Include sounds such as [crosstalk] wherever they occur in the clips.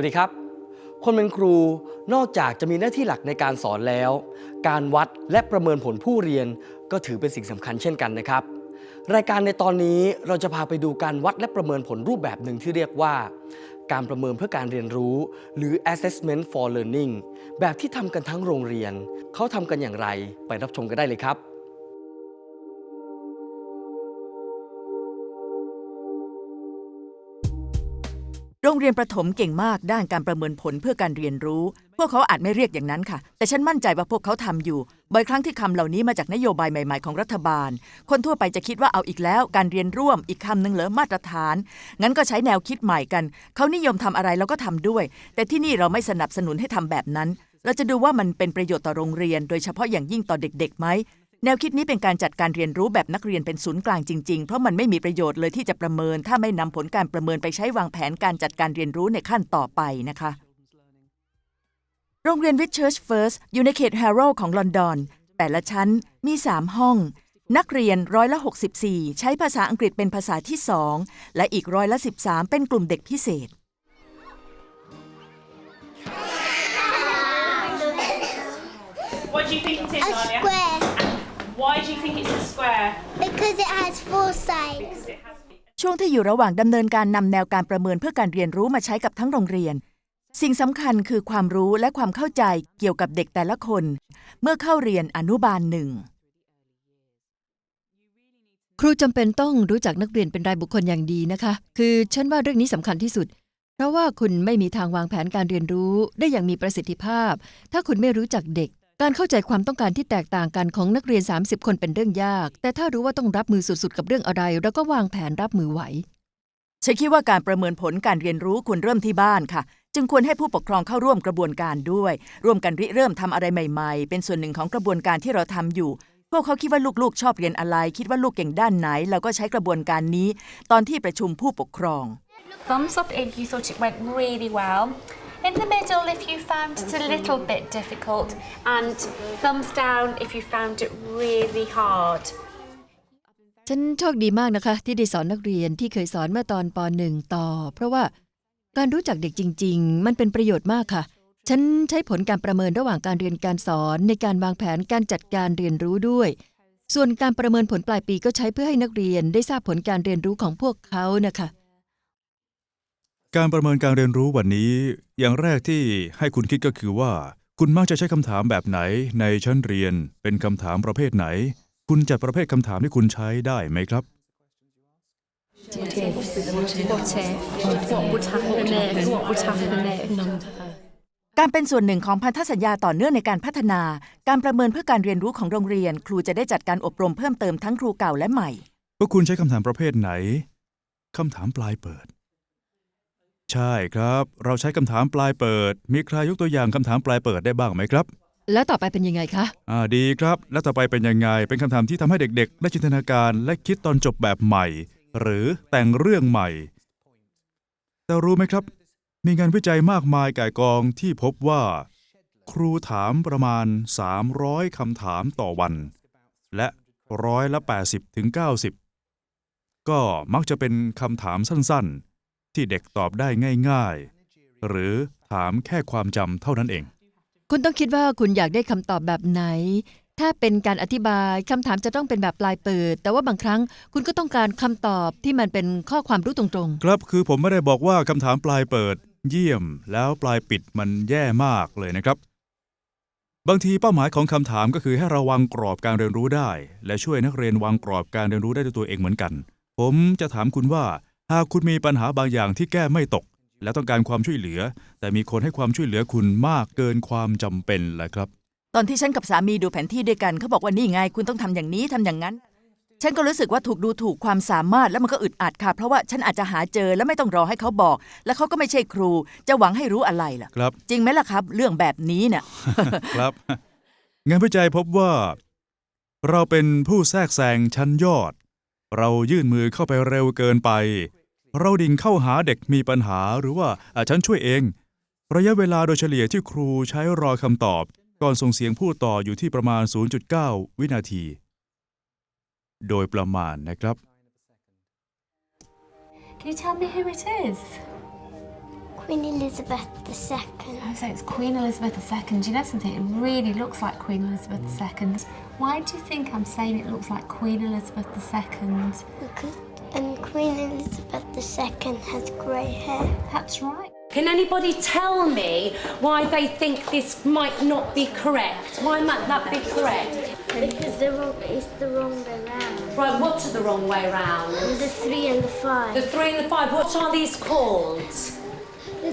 สวัสดีครับ คนเป็นครูนอกจากจะมีหน้าที่หลักในการสอนแล้ว การวัดและประเมินผลผู้เรียนก็ถือเป็นสิ่งสำคัญเช่นกันนะครับ รายการในตอนนี้เราจะพาไปดูการวัดและประเมินผลรูปแบบหนึ่งที่เรียกว่า การประเมินเพื่อการเรียนรู้ หรือ assessment for learning แบบที่ทำกันทั้งโรงเรียน เขาทำกันอย่างไรไปรับชมกันได้เลยครับ โรงเรียนประถมเก่งมากด้านการประเมินผลเพื่อการเรียนรู้ พวกเขาอาจไม่เรียกอย่างนั้นค่ะ แต่ฉันมั่นใจว่าพวกเขาทำอยู่ บ่อยครั้งที่คำเหล่านี้มาจากนโยบายใหม่ ๆ ของรัฐบาล คนทั่วไปจะคิดว่าเอาอีกแล้ว การเรียนร่วมอีกคำหนึ่งเหรอมาตรฐาน งั้นก็ใช้แนวคิดใหม่กัน เขานิยมทำอะไรเราก็ทำด้วย แต่ที่นี่เราไม่สนับสนุนให้ทำแบบนั้น เราจะดูว่ามันเป็นประโยชน์ต่อโรงเรียน โดยเฉพาะอย่างยิ่งต่อเด็กๆไหม แนวคิดนี้เป็นการจัดการเรียนรู้แบบนักเรียนเป็นศูนย์กลางจริง ๆ เพราะมันไม่มีประโยชน์เลยที่จะประเมิน ถ้าไม่นำผลการประเมินไปใช้วางแผนการจัดการเรียนรู้ในขั้นต่อไปนะคะ โรงเรียน Whitchurch First อยู่ในเขต Harrow ของลอนดอน แต่ละชั้นมี 3 ห้อง นักเรียนร้อยละ 64 ใช้ภาษาอังกฤษเป็นภาษาที่ 2 และอีกร้อยละ 13 เป็นกลุ่มเด็กพิเศษ What do you think it is, A Alia? square Why do you think it's a square? because it has four sides. Because it has ช่วงที่อยู่ระหว่างดำเนินการนำแนวการประเมินเพื่อการเรียนรู้มาใช้กับทั้งโรงเรียน สิ่งสำคัญคือความรู้และความเข้าใจเกี่ยวกับเด็กแต่ละคน เมื่อเข้าเรียนอนุบาลหนึ่งครูจำเป็นต้องรู้จักนักเรียนเป็นรายบุคคลอย่างดีนะคะ คือฉันว่าเรื่องนี้สำคัญที่สุด เพราะว่าคุณไม่มีทางวางแผนการเรียนรู้ได้อย่างมีประสิทธิภาพ ถ้าคุณไม่รู้จักเด็ก การเข้าใจความต้องการที่แตกต่างกันของนักเรียน 30 คนเป็นเรื่องยาก แต่ถ้ารู้ว่าต้องรับมือสุดๆ กับเรื่องอะไร เราก็วางแผนรับมือไหว ฉันคิดว่าการประเมินผลการเรียนรู้ควรเริ่มที่บ้านค่ะ จึงควรให้ผู้ปกครองเข้าร่วมกระบวนการด้วย ร่วมกันริเริ่มทำอะไรใหม่ ๆ เป็นส่วนหนึ่งของกระบวนการที่เราทำอยู่ พวกเขาคิดว่าลูกๆ ชอบเรียนอะไร คิดว่าลูกเก่งด้านไหน เราก็ใช้กระบวนการนี้ ตอนที่ประชุมผู้ปกครอง Thumbs up if you thought it went really well. In the middle if you found it a little bit difficult. And thumbs down if you found it really hard. ฉันโชคดีมากนะคะ ที่ได้สอนนักเรียนที่เคยสอนเมื่อตอนปหนึ่งต่อ เพราะว่าการรู้จักเด็กจริง ๆ มันเป็นประโยชน์มากค่ะ ฉันใช้ผลการประเมินระหว่างการเรียนการสอนในการวางแผนการจัดการเรียนรู้ด้วย ส่วนการประเมินผลปลายปีก็ใช้เพื่อให้นักเรียนได้ทราบผลการเรียนรู้ของพวกเขานะคะ การประเมินการเรียนรู้วันนี้ อย่างแรกที่ให้คุณคิดก็คือว่า คุณมักจะใช้คำถามแบบไหนในชั้นเรียน เป็นคำถามประเภทไหน คุณจัดประเภทคำถามที่คุณใช้ได้ไหมครับการเป็นส่วนหนึ่งของพันธสัญญาต่อเนื่องในการพัฒนา การประเมินเพื่อการเรียนรู้ของโรงเรียน ครูจะได้จัดการอบรมเพิ่มเติมทั้งครูเก่าและใหม่ ว่าคุณใช้คำถามประเภทไหน คำถามปลายเปิด ใช่ครับ เราใช้คำถามปลายเปิด มีใครยกตัวอย่างคำถามปลายเปิดได้บ้างไหมครับ แล้วต่อไปเป็นยังไงคะ อ่าดีครับ แล้วต่อไปเป็นยังไง เป็นคำถามที่ทำให้เด็กๆ ได้จินตนาการและคิดตอนจบแบบใหม่ หรือแต่งเรื่องใหม่ แต่รู้ไหมครับ มีงานวิจัยมากมายก่ายกองที่พบว่า ครูถามประมาณ 300คำถามต่อวัน และร้อยละ80ถึง90 ก็มักจะเป็นคำถามสั้นๆ ที่เด็กตอบได้ง่ายๆ หรือถามแค่ความจำเท่านั้นเอง คุณต้องคิดว่าคุณอยากได้คำตอบแบบไหน ถ้าเป็นการอธิบายคำถามจะต้องเป็นแบบปลายเปิด แต่ว่าบางครั้งคุณก็ต้องการคำตอบที่มันเป็นข้อความรู้ตรงครับคือผมไม่ได้บอกว่าคำถามปลายเปิด เยี่ยม แล้วปลายปิดมันแย่มากเลยนะครับ บางทีเป้าหมายของคำถามก็คือให้เราวางกรอบการเรียนรู้ได้ และช่วยนักเรียนวางกรอบการเรียนรู้ได้ด้วยตัวเองเหมือนกัน ผมจะถามคุณว่า หากคุณมีปัญหาบางอย่างที่แก้ไม่ตก และต้องการความช่วยเหลือ แต่มีคนให้ความช่วยเหลือคุณมากเกินความจำเป็นแหละครับ ตอนที่ฉันกับสามีดูแผนที่ด้วยกันเขาบอกว่านี่ไง คุณต้องทำอย่างนี้ทำอย่างนั้น ฉันก็รู้สึกว่าถูกดูถูกความสามารถแล้วมันก็อึดอัดค่ะ เพราะว่าฉันอาจจะหาเจอแล้วไม่ต้องรอให้เขาบอก แล้วเขาก็ไม่ใช่ครู จะหวังให้รู้อะไรล่ะ ครับ จริงไหมล่ะครับ เรื่องแบบนี้น่ะครับ งานวิจัยพบว่า เราเป็นผู้แทรกแซงชั้นยอด เรายื่นมือเข้าไปเร็วเกินไป เราดิ่งเข้าหาเด็กมีปัญหาหรือว่าอะฉันช่วยเอง ระยะเวลาโดยเฉลี่ยที่ครูใช้รอคำตอบ ก่อนส่งเสียงพูดต่ออยู่ที่ประมาณ 0.9 วินาที โดยประมาณนะครับ Can you tell me who it is? Queen Elizabeth II. I say it's Queen Elizabeth II. Do you know something? It really looks like Queen Elizabeth II. Why do you think I'm saying it looks like Queen Elizabeth II? Because um, Queen Elizabeth II has grey hair. That's right. Can anybody tell me why they think this might not be correct? Why might that be correct? Because the wrong, it's the wrong way round. Right, what's the wrong way round? The three and the five. The three and the five, what are these called? The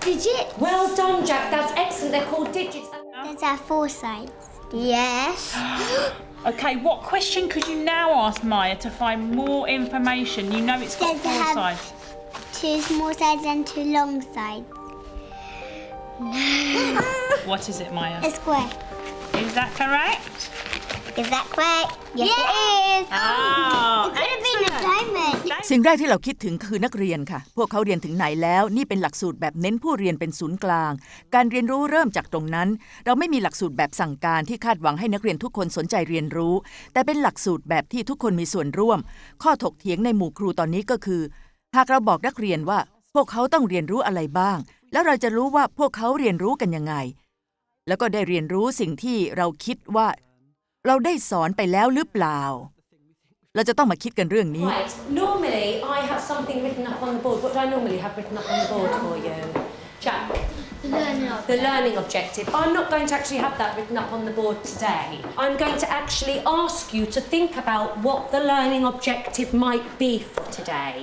digit. Well done, Jack, that's excellent. They're called digits. There's our four sides. Yes. [gasps] [gasps] [gasps] Okay, what question could you now ask Maya to find more information? You know it's got Does it four have- sides. two small sides and two long sides. What is it, Maya? A square. Is that correct? Is that correct? Yes, it is. Oh, it could have been a diamond. สิ่งแรกที่เราคิดถึงคือนักเรียนค่ะ พวกเขาเรียนถึงไหนแล้ว นี่เป็นหลักสูตรแบบเน้นผู้เรียนเป็นศูนย์กลาง การเรียนรู้เริ่มจากตรงนั้น เราไม่มีหลักสูตรแบบสั่งการที่คาดหวังให้นักเรียนทุกคนสนใจเรียนรู้ แต่เป็นหลักสูตรแบบที่ทุกคนมีส่วนร่วม ข้อถกเถียงในหมู่ครูตอนนี้ก็คือ หากเราบอกนักเรียนว่า พวกเขาต้องเรียนรู้อะไรบ้าง แล้วเราจะรู้ว่าพวกเขาเรียนรู้กันยังไง แล้วก็ได้เรียนรู้สิ่งที่เราคิดว่า เราได้สอนไปแล้วหรือเปล่า เราจะต้องมาคิดกันเรื่องนี้ Right, normally I have something written up on the board. What do I normally have written up on the board for you? Jack? The learning objective. I'm not going to actually have that written up on the board today. I'm going to actually ask you to think about what the learning objective might be for today.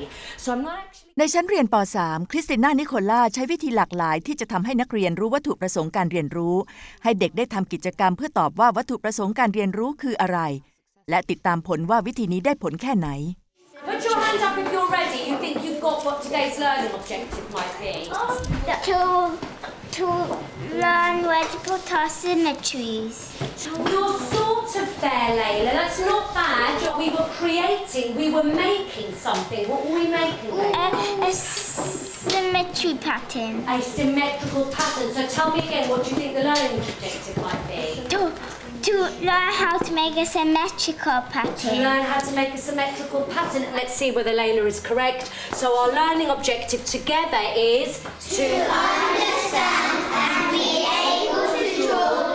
So I'm not actually. ในชั้นเรียนป .3 คริสติน่านิโคล่าใช้วิธีหลากหลายที่จะทำให้นักเรียนรู้วัตถุประสงค์การเรียนรู้ ให้เด็กได้ทำกิจกรรมเพื่อตอบว่าวัตถุประสงค์การเรียนรู้คืออะไร และติดตามผลว่าวิธีนี้ได้ผลแค่ไหน Put your hand up if you're ready. You think you've got what today's learning objective might be. To, to learn where to put our symmetries. You're sort of there, Layla. That's not bad. We were creating, we were making something. What were we making? Layla? A, a symmetry pattern. A symmetrical pattern. So tell me again, what do you think the learning objective might be? To, to learn how to make a symmetrical To pattern. learn how to make a symmetrical pattern. Let's see whether Layla is correct. So our learning objective together is to to understand and be able to draw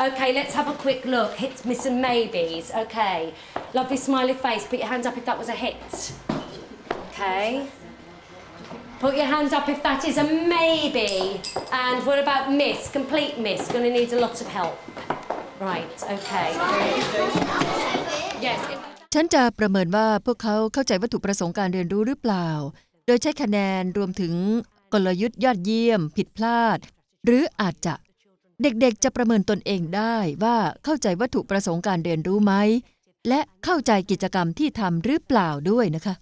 Okay, let's have a quick look. Hits, miss, and maybes. Okay. Lovely smiley face. Put your hand up if that was a hit. Okay. Put your hand up if that is a maybe. And what about miss? Complete miss. Going to need a lot of help. Right, okay. Yes. ฉันจะประเมินว่าพวกเขาเข้าใจวัตถุประสงค์การเรียนรู้หรือเปล่า โดยใช้คะแนนรวมถึงกลยุทธ์ยอดเยี่ยม ผิดพลาด หรืออาจจะเด็กๆ จะประเมินตนเองได้ว่าเข้าใจวัตถุประสงค์การเรียนรู้ไหม และเข้าใจกิจกรรมที่ทำหรือเปล่าด้วยนะคะ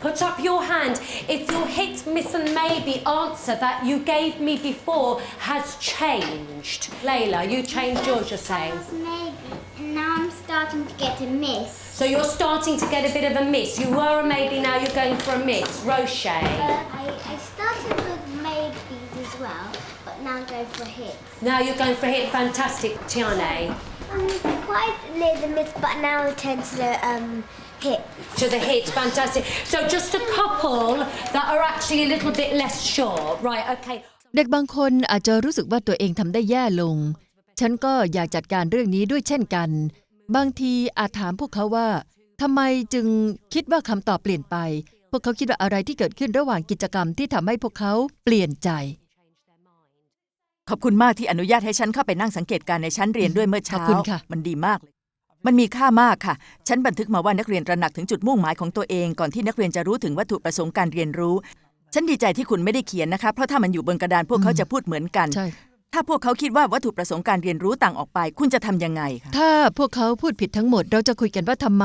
Put up your hand if your hit, miss, and maybe answer that you gave me before has changed. Layla, you changed yours, you're saying. Maybe. And now I'm starting to get a miss. So you're starting to get a bit of a miss. You were a maybe, now you're going for a miss. Roche. I, I started with maybes as well, but now I'm going for hits. Now you're going for a hit. Fantastic, Tiane. I'm quite near the miss, but now I tend to um, hit. To the hit, fantastic. So just a couple that are actually a little bit less sure. Right, okay. เด็กบางคนอาจจะรู้สึกว่าตัวเองทำได้แย่ลง ฉันก็อยากจัดการเรื่องนี้ด้วยเช่นกัน บางทีอาจถามพวกเขาว่าทำไมจึงคิดว่าคำตอบเปลี่ยนไป พวกเขาคิดว่าอะไรที่เกิดขึ้นระหว่างกิจกรรมที่ทำให้พวกเขาเปลี่ยนใจ ขอบคุณมากที่อนุญาตให้ฉันเข้าไปนั่งสังเกตการณ์ในชั้นเรียนด้วยเมื่อเช้า ขอบคุณค่ะ มันดีมากเลย มันมีค่ามากค่ะ ฉันบันทึกมาว่านักเรียนตระหนักถึงจุดมุ่งหมายของตัวเองก่อนที่นักเรียนจะรู้ถึงวัตถุประสงค์การเรียนรู้ ฉันดีใจที่คุณไม่ได้เขียนนะคะ เพราะถ้ามันอยู่บนกระดานพวกเขาจะพูดเหมือนกัน ใช่ ถ้าพวกเขาคิดว่าวัตถุประสงค์การเรียนรู้ต่างออกไป คุณจะทำยังไงคะ ถ้าพวกเขาพูดผิดทั้งหมด เราจะคุยกันว่าทำไม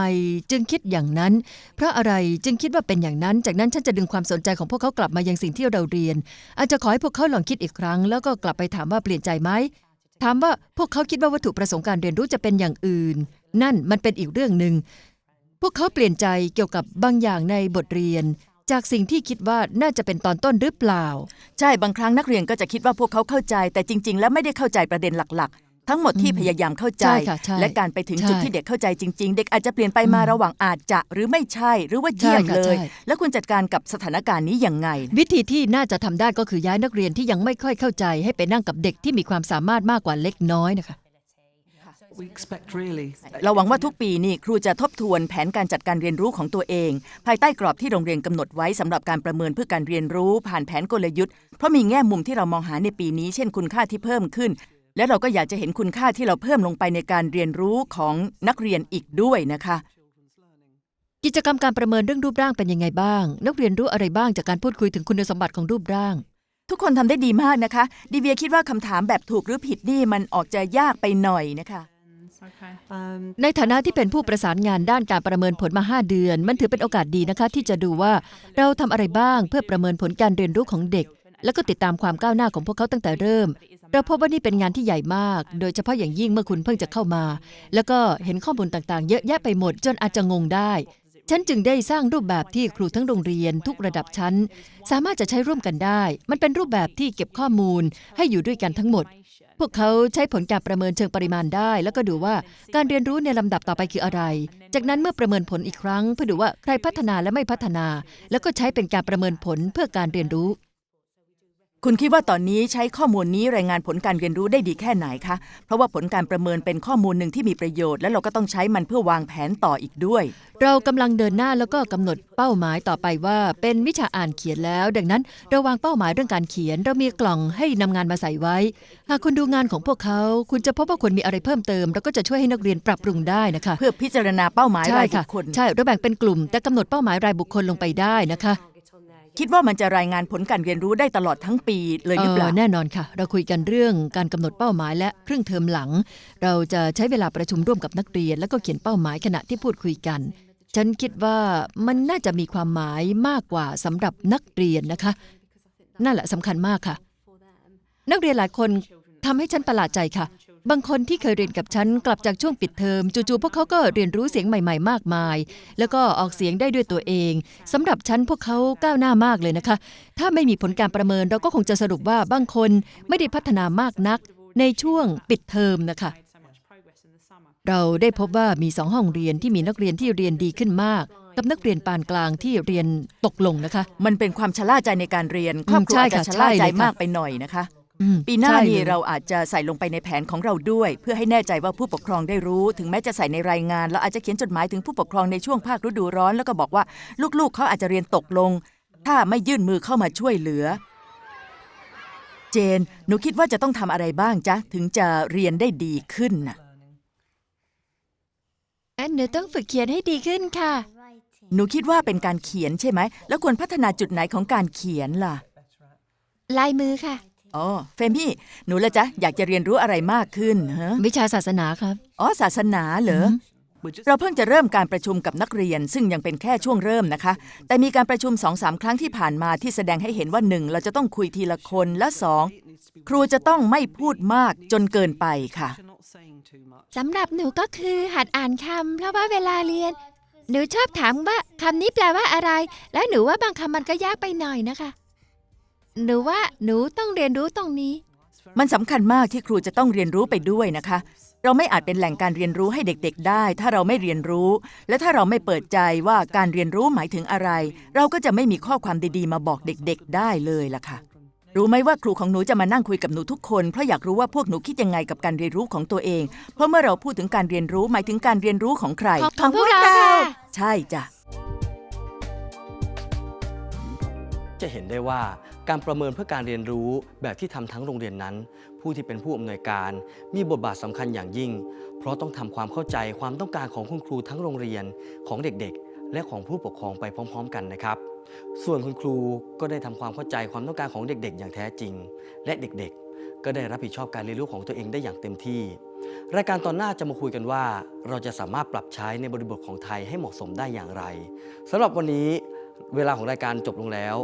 จึงคิดอย่างนั้น เพราะอะไรจึงคิดว่าเป็นอย่างนั้น จากนั้นฉันจะดึงความสนใจของพวกเขากลับมายังสิ่งที่เราเรียน อาจจะขอให้พวกเขาลองคิดอีกครั้ง แล้วก็กลับไปถามว่าเปลี่ยนใจไหมถามว่าพวกเขาคิดว่าวัตถุประสงค์การเรียนรู้จะเป็นอย่างอื่น นั่นมันเป็นอีกเรื่องหนึ่ง พวกเขาเปลี่ยนใจเกี่ยวกับบางอย่างในบทเรียน จากสิ่งที่คิดว่าน่าจะเป็นตอนต้นหรือเปล่า ใช่บางครั้งนักเรียนก็จะคิดว่าพวกเขาเข้าใจ แต่จริง ๆ แล้วไม่ได้เข้าใจประเด็นหลักทั้งหมดที่พยายามเข้าใจ ใช่ค่ะใช่และการไปถึงใช่จุดที่เด็กเข้าใจจริง ๆ เด็กอาจจะเปลี่ยนไปมาอืมระหว่างอาจจะหรือไม่ใช่หรือว่าเยี่ยมใช่ค่ะเลย ใช่ แล้วคุณจัดการกับสถานการณ์นี้ยังไง วิธีที่น่าจะทำได้ก็คือย้ายนักเรียนที่ยังไม่ค่อยเข้าใจ ให้ไปนั่งกับเด็กที่มีความสามารถมากกว่าเล็กน้อยนะคะ We expect really เราหวังว่าทุกปีนี่ครูจะทบทวนแผนการจัดการเรียนรู้ของตัวเอง ภายใต้กรอบที่โรงเรียนกำหนดไว้สำหรับการประเมินเพื่อการเรียนรู้ ผ่านแผนกลยุทธ์เพราะมีแง่มุมที่เรามองหาในปีนี้ เช่นคุณค่าที่เพิ่มขึ้น และเราก็อยากจะเห็นคุณค่าที่เราเพิ่มลงไปในการเรียนรู้ของนักเรียนอีกด้วยนะคะ กิจกรรมการประเมินเรื่องรูปร่างเป็นยังไงบ้าง นักเรียนรู้อะไรบ้างจากการพูดคุยถึงคุณสมบัติของรูปร่างทุกคนทำได้ดีมากนะคะ ดิเวียคิดว่าคำถามแบบถูกหรือผิดนี่มันออกจะยากไปหน่อยนะคะ Okay. um, ในฐานะที่เป็นผู้ประสานงานด้านการประเมินผลมา 5 เดือน มันถือเป็นโอกาสดีนะคะที่จะดูว่าเราทำอะไรบ้างเพื่อประเมินผลการเรียนรู้ของเด็ก แล้วก็ติดตามความก้าวหน้าของพวกเขาตั้งแต่เริ่ม เราพบว่านี่เป็นงานที่ใหญ่มาก โดยเฉพาะอย่างยิ่งเมื่อคุณเพิ่งจะเข้ามา แล้วก็เห็นข้อมูลต่างๆ เยอะแยะไปหมดจนอาจจะงงได้ ฉันจึงได้สร้างรูปแบบที่ครูทั้งโรงเรียนทุกระดับชั้น สามารถจะใช้ร่วมกันได้ มันเป็นรูปแบบที่เก็บข้อมูลให้อยู่ด้วยกันทั้งหมด พวกเขาใช้ผลการประเมินเชิงปริมาณได้ แล้วก็ดูว่าการเรียนรู้ในลำดับต่อไปคืออะไร จากนั้นเมื่อประเมินผลอีกครั้ง เพื่อดูว่าใครพัฒนาและไม่พัฒนา แล้วก็ใช้เป็นการประเมินผลเพื่อการเรียนรู้ คุณคิดว่าตอนนี้ใช้ข้อมูลนี้รายงานผลการเรียนรู้ได้ดีแค่ไหนคะ เพราะว่าผลการประเมินเป็นข้อมูลหนึ่งที่มีประโยชน์ และเราก็ต้องใช้มันเพื่อวางแผนต่ออีกด้วย เรากำลังเดินหน้าแล้วก็กำหนดเป้าหมายต่อไปว่า เป็นวิชาอ่านเขียนแล้ว ดังนั้นเราวางเป้าหมายเรื่องการเขียน เรามีกล่องให้นำงานมาใส่ไว้ หากคุณดูงานของพวกเขา คุณจะพบว่าควรมีอะไรเพิ่มเติมเราก็จะช่วยให้นักเรียนปรับปรุงได้นะคะ เพื่อพิจารณาเป้าหมายใช่รายบุค่ะคคลใช่เราแบ่งเป็นกลุ่ม แต่กำหนดเป้าหมายรายบุคคลลงไปได้นะคะ คิดว่ามันจะรายงานผลการเรียนรู้ได้ตลอดทั้งปีเลยหรือเปล่า แน่นอนค่ะ เราคุยกันเรื่องการกำหนดเป้าหมายและครึ่งเทอมหลัง เราจะใช้เวลาประชุมร่วมกับนักเรียน แล้วก็เขียนเป้าหมายขณะที่พูดคุยกัน ฉันคิดว่ามันน่าจะมีความหมายมากกว่าสำหรับนักเรียนนะคะ นั่นแหละสำคัญมากค่ะ นักเรียนหลายคนทำให้ฉันประหลาดใจค่ะ บางคนที่เคยเรียนกับฉันกลับจากช่วงปิดเทอมจู่ๆพวกเขาก็เรียนรู้เสียงใหม่ ๆ มากมาย แล้วก็ออกเสียงได้ด้วยตัวเองสำหรับฉันพวกเขาก้าวหน้ามากเลยนะคะ ถ้าไม่มีผลการประเมินเราก็คงจะสรุปว่าบางคนไม่ได้พัฒนามากนัก ในช่วงปิดเทอมนะคะ So much progress in the summer. เราได้พบว่ามีสองห้องเรียนที่มีนักเรียนที่เรียนดีขึ้นมาก กับนักเรียนปานกลางที่เรียนตกลงนะคะ มันเป็นความชะล่าใจในการเรียนครอบครัวใช่อาจจะค่ะชะล่าใช่ใจเลยค่ะ มากไปหน่อยนะคะอืม ปีหน้าใช่นี่ลยเราอาจจะใส่ลงไปในแผนของเราด้วย เพื่อให้แน่ใจว่าผู้ปกครองได้รู้ ถึงแม้จะใส่ในรายงานเราอาจจะเขียนจดหมายถึงผู้ปกครองในช่วงภาคฤดูร้อน แล้วก็บอกว่าลูกๆเขาอาจจะเรียนตกลง ถ้าไม่ยื่นมือเข้ามาช่วยเหลือ เจน หนูคิดว่าจะต้องทำอะไรบ้างจ๊ะถึงจะเรียนได้ดีขึ้นน่ะอันหนูต้องฝึกเขียนให้ดีขึ้นค่ะ หนูคิดว่าเป็นการเขียนใช่ไหม แล้วควรพัฒนาจุดไหนของการเขียนล่ะ ลายมือค่ะ อ๋อเฟมี่ หนูละจ๊ะ อยากจะเรียนรู้อะไรมากขึ้นฮะวิชาศาสนาครับ อ๋อ ศาสนาเหรอ we're just เราเพิ่งจะเริ่มการประชุมกับนักเรียน ซึ่งยังเป็นแค่ช่วงเริ่มนะคะ แต่มีการประชุมสองสามครั้งที่ผ่านมาที่แสดงให้เห็นว่าหนึ่งเราจะต้องคุยทีละคนและสองครูจะต้องไม่พูดมากจนเกินไปค่ะ you're not saying too much. สำหรับหนูก็คือหัดอ่านคำเพราะว่าเวลาเรียน หนูชอบถามว่าคำนี้แปลว่าอะไร แล้วหนูว่าบางคำมันก็ยากไปหน่อยนะคะ หนูว่าหนูต้องเรียนรู้ตรงนี้ มันสำคัญมากที่ครูจะต้องเรียนรู้ไปด้วยนะคะ เราไม่อาจเป็นแหล่งการเรียนรู้ให้เด็กๆ ได้ ถ้าเราไม่เรียนรู้ และถ้าเราไม่เปิดใจว่าการเรียนรู้หมายถึงอะไร เราก็จะไม่มีข้อความดีๆ มาบอกเด็กๆ ได้เลยล่ะค่ะ รู้ไหมว่าครูของหนูจะมานั่งคุยกับหนูทุกคนเพราะอยากรู้ว่าพวกหนูคิดยังไงกับการเรียนรู้ของตัวเอง เพราะเมื่อเราพูดถึงการเรียนรู้หมายถึงการเรียนรู้ของใครของของพวกเราค่ะ ใช่จ้ะ จะเห็นได้ว่า การประเมินเพื่อการเรียนรู้แบบที่ทำทั้งโรงเรียนนั้น ผู้ที่เป็นผู้อำนวยการมีบทบาทสำคัญอย่างยิ่ง เพราะต้องทำความเข้าใจความต้องการของคุณครูทั้งโรงเรียนของเด็กๆ และของผู้ปกครองไปพร้อม ๆ กันนะครับ ส่วนคุณครูก็ได้ทำความเข้าใจความต้องการของเด็กๆ อย่างแท้จริง และเด็กๆ ก็ได้รับผิดชอบการเรียนรู้ของตัวเองได้อย่างเต็มที่ รายการตอนหน้าจะมาคุยกันว่า เราจะสามารถปรับใช้ในบริบทของไทยให้เหมาะสมได้อย่างไรสำหรับวันนี้เวลาของรายการจบลงแล้ว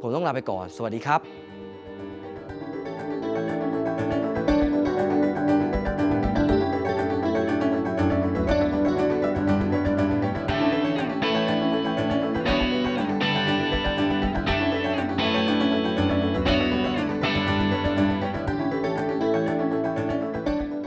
ผมต้องลาไปก่อน สวัสดีครับ